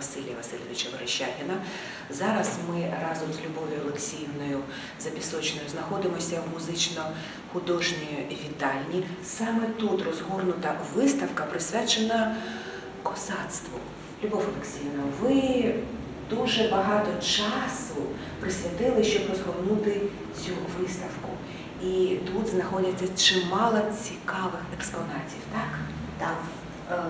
Василія Васильовича Верещагіна. Зараз ми разом з Любов'ю Олексіївною Запісочною знаходимося в музично-художньої вітальні. Саме тут розгорнута виставка, присвячена козацтву. Любов Олексіївна, ви дуже багато часу присвятили, щоб розгорнути цю виставку. І тут знаходяться чимало цікавих експонатів, так? Так,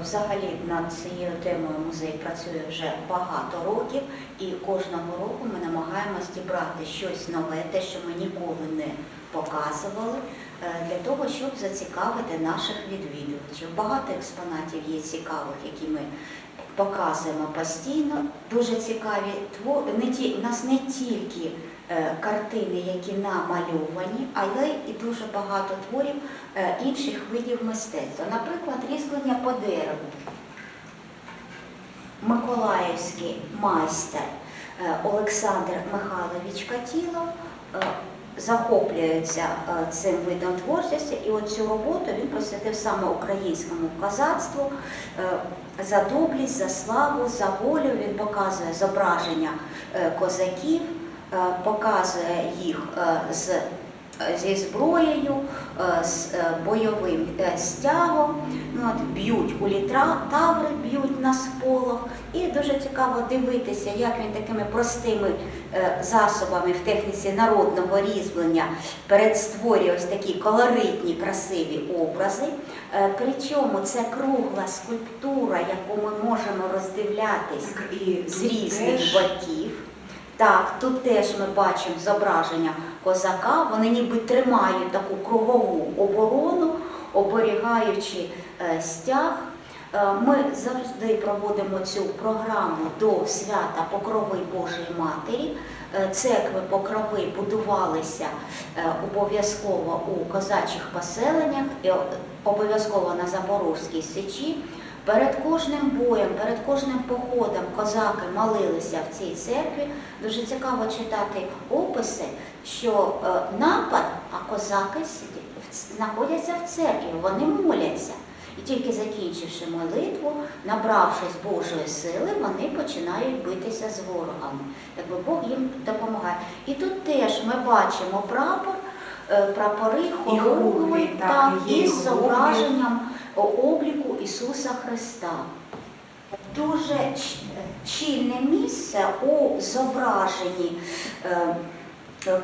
взагалі над цією темою музей працює вже багато років, і кожного року ми намагаємося зібрати щось нове, те, що ми ніколи не показували, е, для того, щоб зацікавити наших відвідувачів. Багато експонатів є цікавих, які ми показуємо постійно. Дуже цікаві твори. Нас не тільки е, картини, які намальовані, але і дуже багато творів е, інших видів мистецтва. Наприклад, різьблення по дереву. Миколаївський майстер е, Олександр Михайлович Катілов е, захоплюється е, цим видом творчості, і от цю роботу він присвятив саме українському козацтву е, за доблість, за славу, за волю. Він показує зображення е, козаків, е, показує їх е, з зі зброєю, е, з е, бойовим е, стягом, ну, от, б'ють у літра, таври б'ють на сполох. І дуже цікаво дивитися, як він такими простими е, засобами в техніці народного різьблення передстворює ось такі колоритні, красиві образи. Е, Причому це кругла скульптура, яку ми можемо роздивлятись з різних боків. Так, тут теж ми бачимо зображення козака. Вони ніби тримають таку кругову оборону, оберігаючи е, стяг. Е, Ми завжди проводимо цю програму до свята Покрови Божої Матері. Е, Церкви покрови будувалися обов'язково у козачих поселеннях, обов'язково на Запорозькій сечі. Перед кожним боєм, перед кожним походом козаки молилися в цій церкві. Дуже цікаво читати описи, що е, напад, а козаки знаходяться в церкві, вони моляться. І тільки закінчивши молитву, набравшись Божої сили, вони починають битися з ворогами. Якби Бог їм допомагає. І тут теж ми бачимо прапор, е, прапори І хоругви, є із хоругві. зображенням обліку Ісуса Христа. Дуже чільне місце у зображенні е,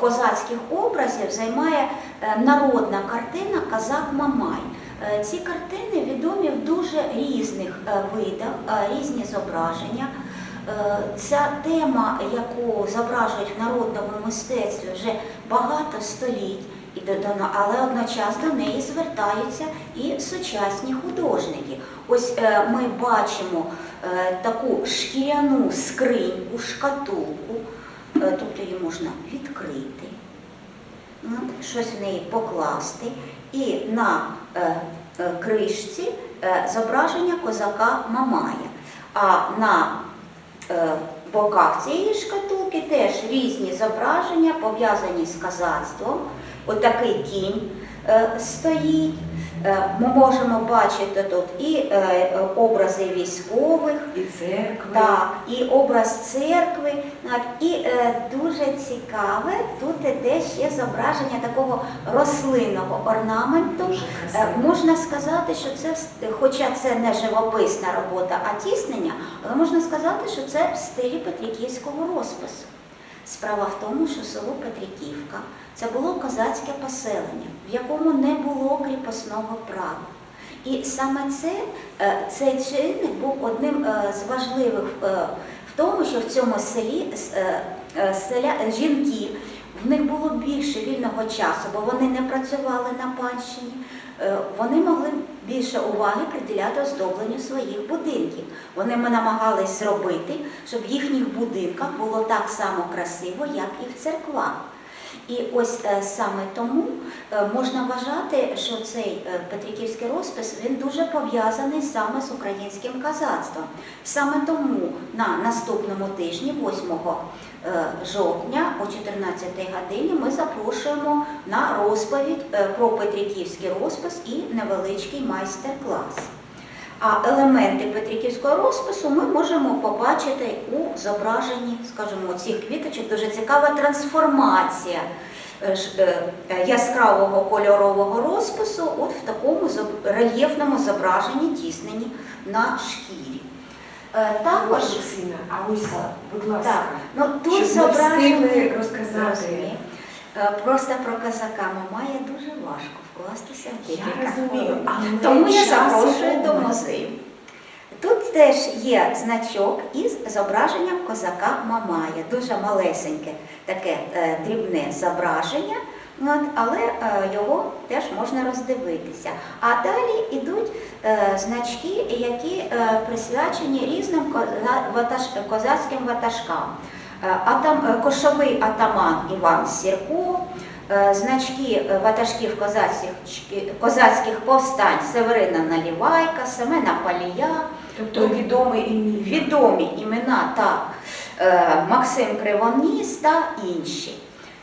козацьких образів займає е, народна картина Казак Мамай. Е, Ці картини відомі в дуже різних видах, різні зображення. Ця тема, яку зображують в народному мистецтві вже багато століть, і до- до- але одночасно до неї звертаються і сучасні художники. Ось е, ми бачимо е, таку шкіряну скриньку, шкатулку, е, тобто її можна відкрити, от, щось в неї покласти, і на е, е, кришці е, зображення козака Мамая. А на е, боках цієї шкатулки теж різні зображення пов'язані з казацтвом. Отакий кінь стоїть. Е, Ми можемо бачити тут і е, е, образи військових, і церкви. так, і образ церкви. І е, дуже цікаве, тут іде ще зображення такого рослинного орнаменту. Е. Можна сказати, що це, хоча це не живописна робота, а тіснення, але можна сказати, що це в стилі Петриківського розпису. Справа в тому, що село Петриківка це було козацьке поселення, в якому не було кріпосного права. І саме це, е, цей чинник був одним е, з важливих е, в тому, що в цьому селі селя, жінки в них було більше вільного часу, бо вони не працювали на панщині. Вони могли більше уваги приділяти оздобленню своїх будинків. Вони намагались зробити, щоб в їхніх будинках було так само красиво, як і в церквах. І ось е, саме тому е, можна вважати, що цей е, Петриківський розпис він дуже пов'язаний саме з українським казацтвом. Саме тому на наступному тижні, 8 е, жовтня о 14 годині, ми запрошуємо на розповідь про Петриківський розпис і невеличкий майстер-клас. А елементи Петриківського розпису ми можемо побачити у зображенні, скажімо, цих квіточок. Дуже цікава трансформація е, е, яскравого кольорового розпису от в такому рельєфному зображенні, тісненні на шкірі. Е, Також Олексійна, а ось, будь ласка, так, ну, тут щоб зображені розказати. Просто про казака Мамая дуже важко Я декілька розумію, хвилин. Тому я запрошую до музею. Тут теж є значок із зображенням козака Мамая. Дуже малесеньке таке е, дрібне зображення, але е, його теж можна роздивитися. А далі йдуть е, значки, які присвячені різним козацьким ватажкам. Кошовий атаман Іван Сірко, значки е, ватажків козацьких, козацьких повстань Северина Налівайка, Семена Палія, Тобто відомий ім'я. відомі імена так, е, Максим Кривоніс та інші.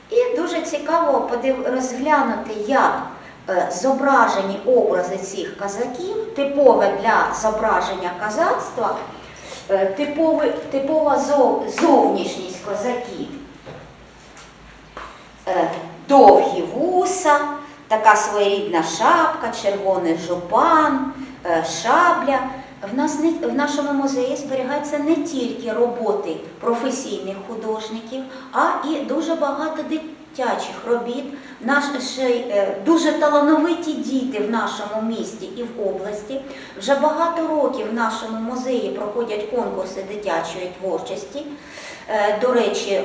І дуже цікаво подив, розглянути, як е, зображені образи цих казаків, типове для зображення казацтва, е, типове, типова зов- зовнішність козаків. Довгі вуса, така своєрідна шапка, червоний жупан, е, шабля. В, нас в нашому музеї зберігаються не тільки роботи професійних художників, а і дуже багато дитячих робіт. Наш, ще, е, дуже талановиті діти в нашому місті і в області. Вже багато років в нашому музеї проходять конкурси дитячої творчості. Е, До речі,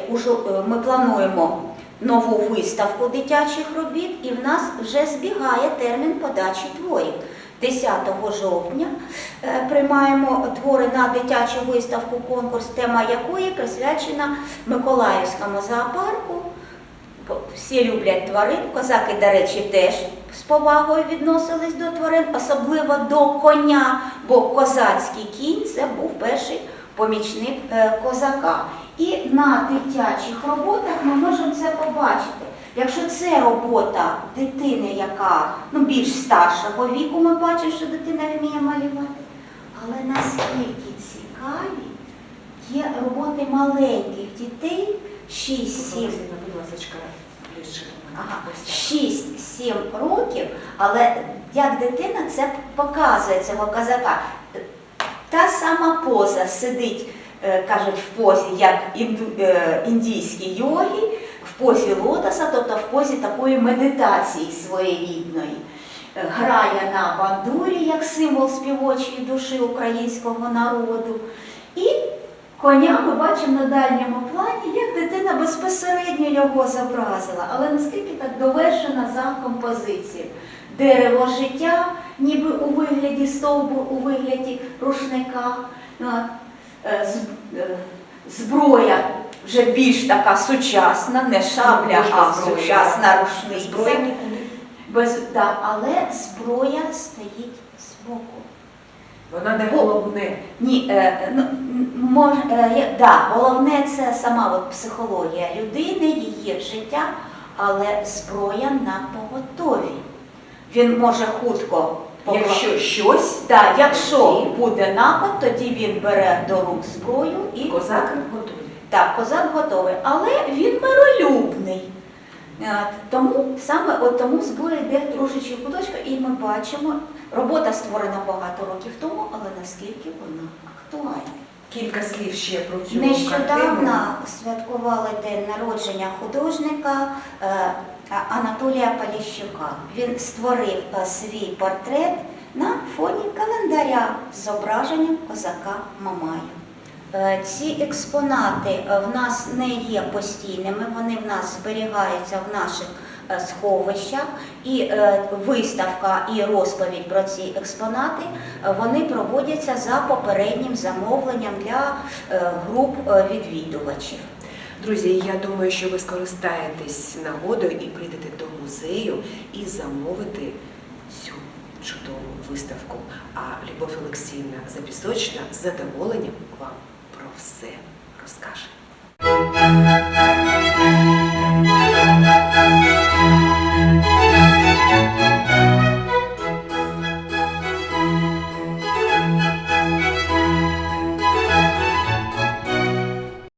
ми плануємо нову виставку дитячих робіт, і в нас вже збігає термін подачі творів. 10 жовтня е, приймаємо твори на дитячу виставку, конкурс, тема якої присвячена Миколаївському зоопарку. Всі люблять тварин, козаки, до речі, теж з повагою відносились до тварин, особливо до коня, бо козацький кінь це був перший помічник е, козака. І на дитячих роботах ми можемо це побачити. Якщо це робота дитини, яка ну, більш старшого віку, ми бачимо, що дитина вміє малювати. Але наскільки цікаві є роботи маленьких дітей 6-7 Олексійна, будь ласка, ближче до мене. Ага, Ось так. 6-7 років, але як дитина це показує цього казака. Та сама поза сидить, кажуть, в позі, як е, індійські йоги, в позі лотоса, тобто в позі такої медитації своєрідної. Е, Грає на бандурі як символ співочої душі українського народу. І Коня ми бачимо на дальньому плані, як дитина безпосередньо його зобразила, але наскільки так довершена за композицією. Дерево життя, ніби у вигляді стовбур, у вигляді рушника, Ну, е, е, зброя вже більш така сучасна, не шабля, а сучасна рушниця. Зброя. Без, да, але зброя стоїть збоку. Вона не головне. Ні, е, ну, мож, е, да, головне це сама от психологія людини, її життя, але зброя на поготові. Він може хутко Якщо щось, Да, якщо буде напад, тоді він бере до рук зброю і козак готовий. так, козак готовий, але він миролюбний. Тому саме от тому зброя йде трошечки в куточку, і ми бачимо, робота створена багато років тому, але наскільки вона актуальна. Кілька слів ще про цю Нещодавно картину. святкували день народження художника е, Анатолія Поліщука. Він створив е, свій портрет на фоні календаря з зображенням козака Мамая. Е, Ці експонати е, в нас не є постійними, вони в нас зберігаються в наших сховищах, і виставка і розповідь про ці експонати вони проводяться за попереднім замовленням для груп відвідувачів. Друзі, я думаю, що ви скористаєтесь нагодою і прийдете до музею і замовите цю чудову виставку. А Любов Олексійна Запісочна з задоволенням вам про все розкаже.